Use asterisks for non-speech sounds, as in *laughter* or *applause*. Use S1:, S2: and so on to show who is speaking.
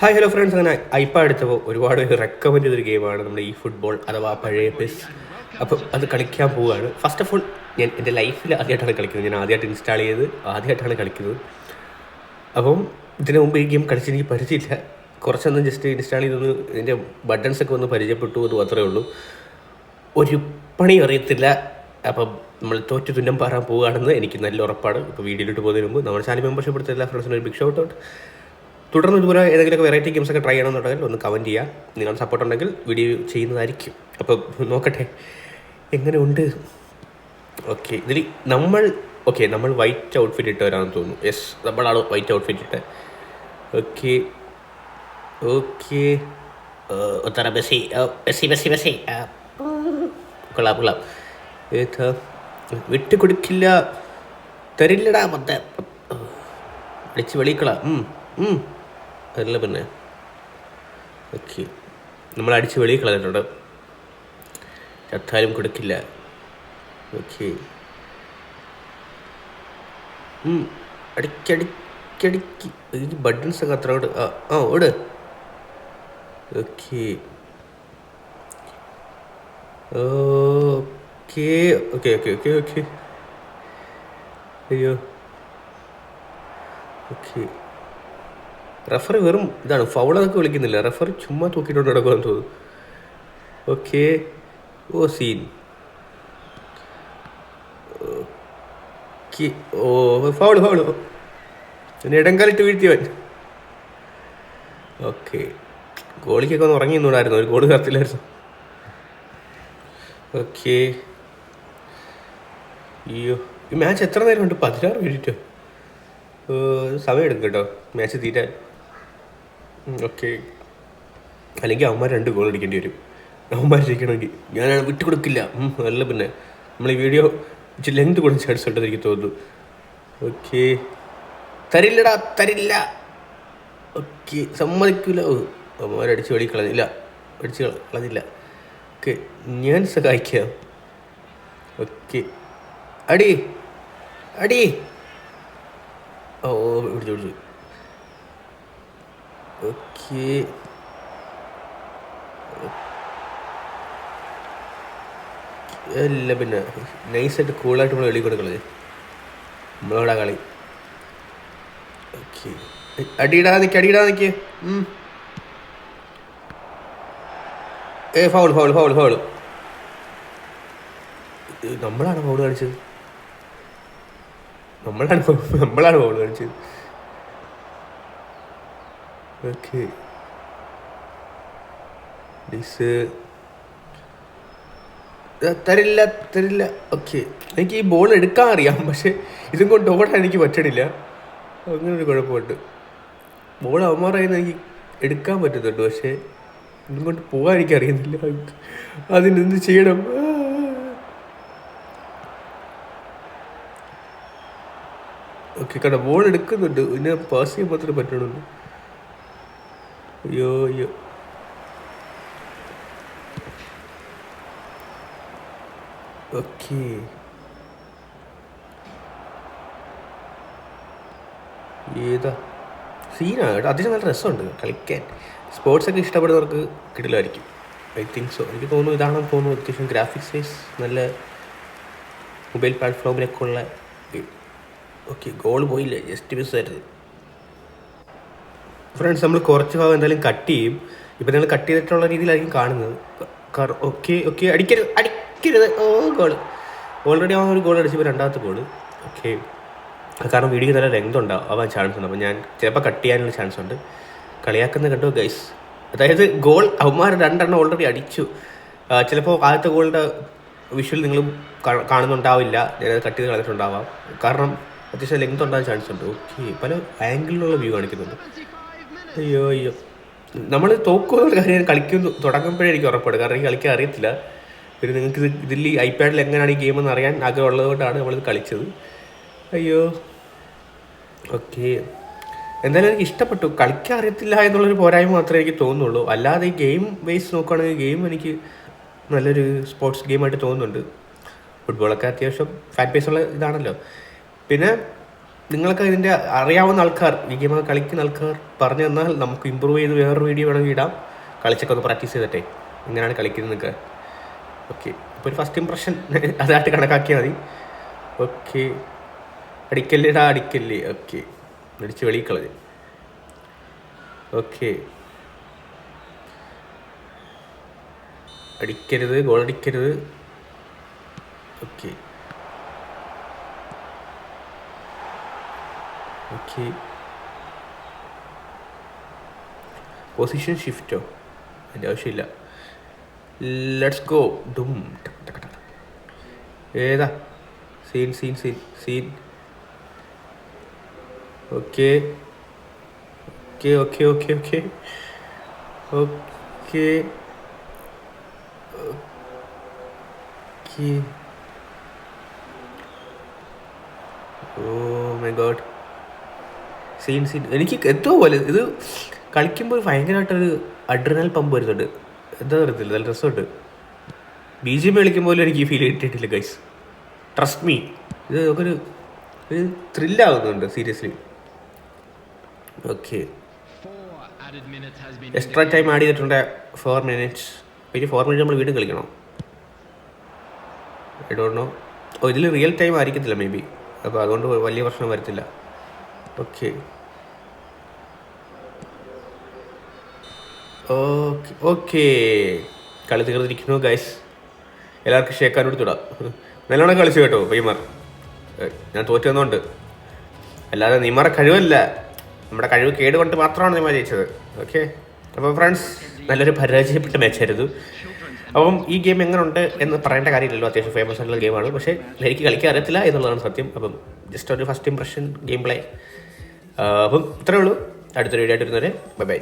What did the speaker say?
S1: Hi hello friends അങ്ങനെ ഐപ്പ എടുത്തപ്പോൾ ഒരുപാട് റെക്കമെൻഡ് ചെയ്തൊരു ഗെയിമാണ് നമ്മുടെ ഈ ഫുട്ബോൾ അഥവാ പഴയ പെസ് അപ്പോൾ അത് കളിക്കാൻ പോവുകയാണ്. ഫസ്റ്റ് ഓഫ് ഓൾ ഞാൻ എന്റെ ലൈഫിൽ ആദ്യമായിട്ടാണ് കളിക്കുന്നത്. ഞാൻ ആദ്യമായിട്ട് ഇൻസ്റ്റാൾ ചെയ്ത് ആദ്യമായിട്ടാണ് കളിക്കുന്നത്. അപ്പം ഇതിനു മുമ്പ് ഈ ഗെയിം കളിച്ച് എനിക്ക് പരിചയമില്ല. കുറച്ചൊന്നും ജസ്റ്റ് ഇൻസ്റ്റാൾ ചെയ്തൊന്ന് ഇതിന്റെ ബട്ടൺസ് ഒക്കെ ഒന്ന് പരിചയപ്പെട്ടു അത് മാത്രമേ ഉള്ളൂ. ഒരു പണി അറിയത്തില്ല. അപ്പം നമ്മൾ തോറ്റു തുന്നം പാറാൻ പോവുകയാണെന്ന് എനിക്ക് നല്ല ഉറപ്പാണ്. ഇപ്പോൾ വീഡിയോയിലോട്ട് പോകുന്നതിന് മുമ്പ് നമ്മുടെ ചാനൽ മെമ്പർഷിപ്പ് എടുത്ത എല്ലാ ഫ്രണ്ട്സിനും ഒരു ബിഗ് ഷോട്ട് ഔട്ട് തുടർന്ന് ഇതുപോലെ ഏതെങ്കിലുമൊക്കെ വെറൈറ്റി ഗെയിംസ് ഒക്കെ ട്രൈ ചെയ്യണമെന്നുണ്ടെങ്കിൽ ഒന്ന് കമന്റ് ചെയ്യുക നിങ്ങൾ സപ്പോർട്ട് ഉണ്ടെങ്കിൽ വീഡിയോ ചെയ്യുന്നതായിരിക്കും. അപ്പോൾ നോക്കട്ടെ. എങ്ങനെ ഉണ്ട് ഓക്കെ ഇതിൽ നമ്മൾ ഓക്കെ നമ്മൾ വൈറ്റ് ഔട്ട്ഫിറ്റ് ഇട്ട് ഇട്ടവരാണെന്ന് തോന്നുന്നു. യെസ് നമ്മളാണ് വൈറ്റ് ഔട്ട്ഫിറ്റ് ഇട്ട്. ഓക്കെ ഓക്കെ ഉത്തര ബസ് ബസ് ബസ് ബസ് കൊള്ളാം കൊള്ളാം. ഏതാ? വിട്ട് കൊടുക്കില്ല. തരില്ലടാ മൊത്തം. അടിച്ച് വെളിക്കളാം. അല്ല പിന്നെ. ഓക്കെ. നമ്മൾ അടിച്ച് വെളിയിൽ കളഞ്ഞിട്ടുണ്ട്. ചത്താലും കൊടുക്കില്ല. ഓക്കെ. അടിക്കടിക്കടിക്ക് ഇതിന് ബട്ടൺസ് ഒക്കെ അത്ര ആ ആ ഓട്. Okay. Okay. Okay okay okay okay. അയ്യോ ഓക്കെ റെഫർ വെറും ഇതാണ് ഫൗളൊക്കെ വിളിക്കുന്നില്ല. റെഫർ ചുമ്മാ തൂക്കിയിട്ടുണ്ട് നടക്കുമെന്ന് തോന്നുന്നു. ഓക്കെ ഓ സീൻ ഓ ഫൗൾ ഫൗൾ ഇടങ്കാലിട്ട് വീഴ്ത്തിയവൻ. ഓക്കെ ഗോളിക്കൊക്കെ ഒന്ന് ഉറങ്ങി നിന്നൂടായിരുന്നു ഒരു ഗോൾ കത്തില്ലായിരുന്നു ഓക്കെ അയ്യോ. ഈ മാച്ച് എത്ര നേരമുണ്ട്? പതിനാറ് മിനിറ്റോ സമയം എടുക്കും കേട്ടോ. മാച്ച് തീരാൻ. ഓക്കെ അല്ലെങ്കിൽ അവന്മാർ രണ്ട് ഗോൾ അടിക്കേണ്ടി വരും. അവന്മാർ ഇരിക്കണമെങ്കിൽ ഞാനാണ് വിട്ടുകൊടുക്കില്ല കൊടുക്കില്ല. അല്ല പിന്നെ. നമ്മൾ ഈ വീഡിയോ ഇച്ചിരി ലെങ്ത് കൊടുത്ത് ചാൻസ് ഉണ്ടെന്ന് എനിക്ക് തോന്നുന്നു. ഓക്കെ തരില്ലടാ തരില്ല. ഓക്കെ സമ്മതിക്കില്ല ഓ അവന്മാരടിച്ച് വെളി കളഞ്ഞില്ല അടിച്ച് കള- കളഞ്ഞില്ല. ഓക്കെ ഞാൻ സഹായിക്കാം. ഓക്കെ അടി അടി. ഓ പിടിച്ചു പിടിച്ചു. ഓക്കെ അല്ല പിന്നെ നൈസായിട്ട് കൂളായിട്ട് നമ്മൾ വെളി കൊടുക്കളത് നമ്മളോടാ കളി. ഓക്കെ അടിയിടാ നിൽക്കുക അടിയിടാ നിൽക്ക് ഏ ഫൗൾ ഫൗൾ ഫൗൾ ഫൗൾ നമ്മളാണ് ഫൗൾ കാണിച്ചത്. നമ്മളാണ് നമ്മളാണ് ഫൗൾ കാണിച്ചത്. ഓക്കെ this തരില്ല തരില്ല. ഓക്കെ എനിക്ക് ഈ ബോൾ എടുക്കാൻ അറിയാം പക്ഷെ ഇതും കൊണ്ട് ഓടാൻ എനിക്ക് പറ്റണില്ല. അങ്ങനെ ഒരു കുഴപ്പമുണ്ട്. ബോൾ അവന്മാരായിരുന്നു എനിക്ക് എടുക്കാൻ പറ്റുന്നുണ്ട് പക്ഷേ ഇതും കൊണ്ട് പോകാൻ എനിക്ക് അറിയുന്നില്ല. അതിനെന്ത് ചെയ്യണം? ഓക്കെ കണ്ട ബോൾ എടുക്കുന്നുണ്ട്. പിന്നെ പാസ് ചെയ്യാൻ മാത്രമേ പറ്റണുള്ളൂ. അയ്യോ അയ്യോ. ഓക്കെ. ഏതാ? സീനാണ് കേട്ടോ. അത്യാവശ്യം നല്ല രസമുണ്ട് കളിക്കാൻ. സ്പോർട്സ് ഒക്കെ ഇഷ്ടപ്പെടുന്നവർക്ക് കിടിലായിരിക്കും. I think so. എനിക്ക് തോന്നുന്നു ഇതാണെന്ന് തോന്നുന്നു അത്യാവശ്യം ഗ്രാഫിക്സ് വൈസ് നല്ല മൊബൈൽ പ്ലാറ്റ്ഫോമിലൊക്കെ ഉള്ള ഓക്കെ ഗോൾ പോയില്ല? ജസ്റ്റ് മിസ് ആയിരുന്നു ഫ്രണ്ട്സ് നമ്മൾ കുറച്ച് ഭാഗം എന്തായാലും കട്ട് ചെയ്യും. ഇപ്പം നിങ്ങൾ കട്ട് ചെയ്തിട്ടുള്ള രീതിയിലായിരിക്കും കാണുന്നത്. ഓക്കെ ഓക്കെ അടിക്കരുത് അടിക്കരുത്. ഓ ഗോൾ ഓൾറെഡി അവൻ ഒരു ഗോൾ അടിച്ചപ്പോൾ രണ്ടാമത്തെ ഗോൾ ഓക്കെ കാരണം വീഡിയോ നല്ല ലെങ്ത് ഉണ്ടാവും ആവാൻ ചാൻസ് ഉണ്ട്. അപ്പോൾ ഞാൻ ചിലപ്പോൾ കട്ട് ചെയ്യാനുള്ള ചാൻസ് ഉണ്ട്. കളിയാക്കുന്ന കണ്ടോ ഗൈസ് അതായത് ഗോൾ അവന്മാർ രണ്ടെണ്ണം ഓൾറെഡി അടിച്ചു. ചിലപ്പോൾ ആദ്യത്തെ ഗോളിന്റെ വിഷ്വൽ നിങ്ങൾ കാണുന്നുണ്ടാവില്ല. ഞാനത് കട്ട് ചെയ്ത് കളഞ്ഞിട്ടുണ്ടാവാം. കാരണം അത്യാവശ്യം ലെങ്ത് ഉണ്ടാകാൻ ചാൻസ് ഉണ്ട്. ഓക്കെ പല ആംഗിളിലുള്ള വ്യൂ കാണിക്കുന്നുണ്ട്. അയ്യോ അയ്യോ. നമ്മൾ തോക്കുന്ന കാര്യം കളിക്കുന്നു. തുടങ്ങുമ്പോഴേ എനിക്ക് ഉറപ്പാണ് കാരണം എനിക്ക് കളിക്കാൻ അറിയത്തില്ല. പിന്നെ നിങ്ങൾക്ക് ഇത് ഇതിൽ ഈ ഐപാഡിൽ എങ്ങനെയാണ് ഈ ഗെയിം എന്ന് അറിയാൻ ആഗ്രഹമുള്ളത് കൊണ്ടാണ് നമ്മളിത് കളിച്ചത്. അയ്യോ. ഓക്കെ. എന്തായാലും എനിക്ക് ഇഷ്ടപ്പെട്ടു. കളിക്കാൻ അറിയത്തില്ല എന്നുള്ളൊരു പോരായ്മ മാത്രമേ എനിക്ക് തോന്നുന്നുള്ളൂ അല്ലാതെ ഈ ഗെയിം ബേസ് നോക്കുകയാണെങ്കിൽ ഗെയിം എനിക്ക് നല്ലൊരു സ്പോർട്സ് ഗെയിമായിട്ട് തോന്നുന്നുണ്ട്. ഫുട്ബോളൊക്കെ അത്യാവശ്യം ഫാൻ ഉള്ള ഇതാണല്ലോ. പിന്നെ നിങ്ങൾക്ക് ഇതിന്റെ അറിയാവുന്ന ആൾക്കാർ ഗെയിം കളിക്കുന്ന ആൾക്കാർ പറഞ്ഞു തന്നാൽ നമുക്ക് ഇമ്പ്രൂവ് ചെയ്ത് വേറൊരു വീഡിയോ വേണമെങ്കിൽ ഇടാം. കളിച്ചൊക്കെ ഒന്ന് പ്രാക്ടീസ് ചെയ്തിട്ടെ. ഇങ്ങനെയാണ് കളിക്കുന്നതൊക്കെ. ഓക്കെ ഇപ്പോൾ ഒരു ഫസ്റ്റ് ഇമ്പ്രഷൻ *laughs* അതായിട്ട് കണക്കാക്കിയാൽ മതി. ഓക്കെ അടിക്കല്ലേടാ അടിക്കല്ലേ. ഓക്കെ അടിച്ച് വെളിയിൽ ഓക്കെ അടിക്കരുത് ഗോൾ അടിക്കരുത്. ഓക്കെ ഓക്കെ പൊസിഷൻ ഷിഫ്റ്റോ അതിന്റെ ആവശ്യമില്ല. ലെറ്റ്സ് ഗോ ഡും. ഏതാ? Scene scene scene scene okay okay okay okay okay okay okay oh my God scene scene എനിക്ക് എന്തോ പോലെ ഇത് കളിക്കുമ്പോൾ ഭയങ്കരമായിട്ടൊരു അഡ്രിനൽ പമ്പ് വരുന്നുണ്ട്. എന്താ പറയത്തില്ല നല്ല രസമുണ്ട്. ബി ജി പി കളിക്കുമ്പോൾ എനിക്ക് ഈ ഫീൽ കിട്ടിയിട്ടില്ല ഗൈസ് ട്രസ്റ്റ് മീ ഇത് നമുക്കൊരു ഒരു ത്രില്ലാകുന്നുണ്ട് seriously okay extra time add ചെയ്തിട്ടുണ്ട് ഫോർ മിനിറ്റ്സ് പിന്നെ ഫോർ മിനിറ്റ് നമ്മൾ വീണ്ടും കളിക്കണം. ഐ ഡോണ്ട് നോ ഓ ഇതിൽ റിയൽ ടൈം ആയിരിക്കത്തില്ല മേ ബി അപ്പോൾ അതുകൊണ്ട് വലിയ പ്രശ്നം വരത്തില്ല. ഓക്കെ ഓക്കെ കളി തീർന്നിരിക്കുന്നു ഗൈസ് എല്ലാവർക്കും ഷേക്കാൻ കൊടുത്തുവിടാം നല്ലോണം കളിച്ചു കേട്ടോ പയ്യമാർ ഞാൻ തോറ്റു വന്നുകൊണ്ട് അല്ലാതെ നിമറ കഴിവല്ല. നമ്മുടെ കഴിവ് കേടുകൊണ്ട് മാത്രമാണ് നിമ ജയിച്ചത്. ഓക്കെ അപ്പോൾ ഫ്രണ്ട്സ് നല്ലൊരു പരാജയപ്പെട്ട മാച്ചായിരുന്നു അപ്പം ഈ ഗെയിം എങ്ങനെയുണ്ട് എന്ന് പറയേണ്ട കാര്യമില്ലല്ലോ. അത്യാവശ്യം ഫേമസ് ആയിട്ടുള്ള ഗെയിമാണ് പക്ഷേ എനിക്ക് കളിക്കാൻ അറിയത്തില്ല എന്നുള്ളതാണ് സത്യം. അപ്പം ജസ്റ്റ് ഒരു ഫസ്റ്റ് ഇംപ്രഷൻ ഗെയിം പ്ലേ അപ്പം ഇത്രേ ഉള്ളൂ. അടുത്തൊരു വീഡിയോ ആയിട്ട് വരുന്നവരെ ബൈ ബൈ